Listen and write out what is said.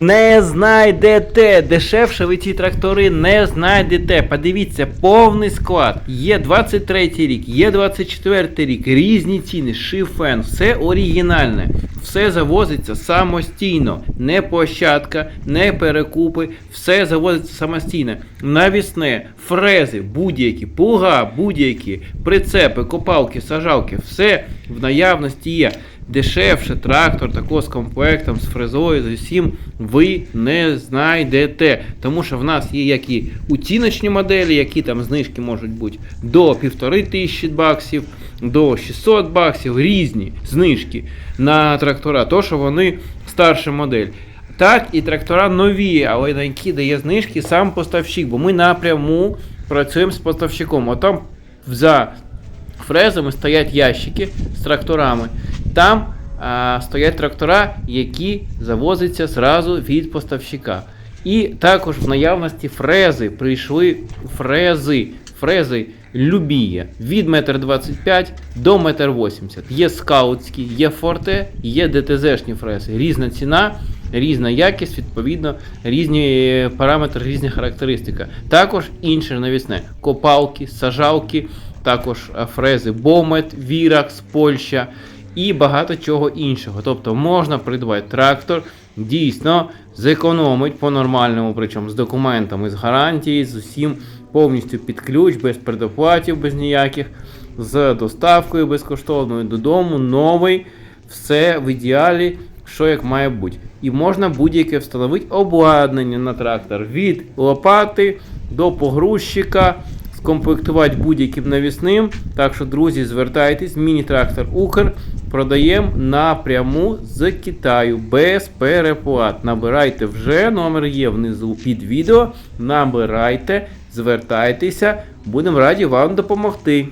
Не знайдете. Дешевше ви ці трактори не знайдете. Подивіться, повний склад. Є 23 рік, є 24 рік, різні ціни, шифен, все оригінальне. Все завозиться самостійно. Не площадка, не перекупи, все завозиться самостійно. Навісне, фрези, будь-які, плуга, будь-які, прицепи, копалки, сажалки, все в наявності є. Дешевше трактор такого з комплектом, з фрезою, з усім ви не знайдете. Тому що в нас є як і оціночні моделі, які там знижки можуть бути до 1500 баксів, до 600 баксів, різні знижки на трактора, то що вони старша модель. Так, і трактора нові, але на які дає знижки сам поставщик, бо ми напряму працюємо з поставщиком. Отам за фрезами стоять ящики з тракторами. Там а, стоять трактора, які завозяться зразу від поставщика. І також в наявності фрези прийшли фрези. Фрези любі від 1,25 м до 1,80 м. Є скаутські, є форте, є ДТЗшні фрези. Різна ціна, різна якість, відповідно, різні параметри, різні характеристики. Також інше навісне копалки, сажалки, також е, фрези Бомет, Віракс, Польща і багато чого іншого. Тобто можна придбати трактор, дійсно зекономить по-нормальному, причому з документами, з гарантії, з усім повністю під ключ, без предоплатів, без ніяких, з доставкою безкоштовною додому, новий, все в ідеалі, що як має бути. І можна будь-яке встановити обладнання на трактор від лопати до погрузчика скомплектувати будь-яким навісним. Так що, друзі, звертайтесь, міні-трактор Укр продаємо напряму з Китаю без переплат. Набирайте вже, номер є внизу під відео. Набирайте, звертайтеся, будемо раді вам допомогти.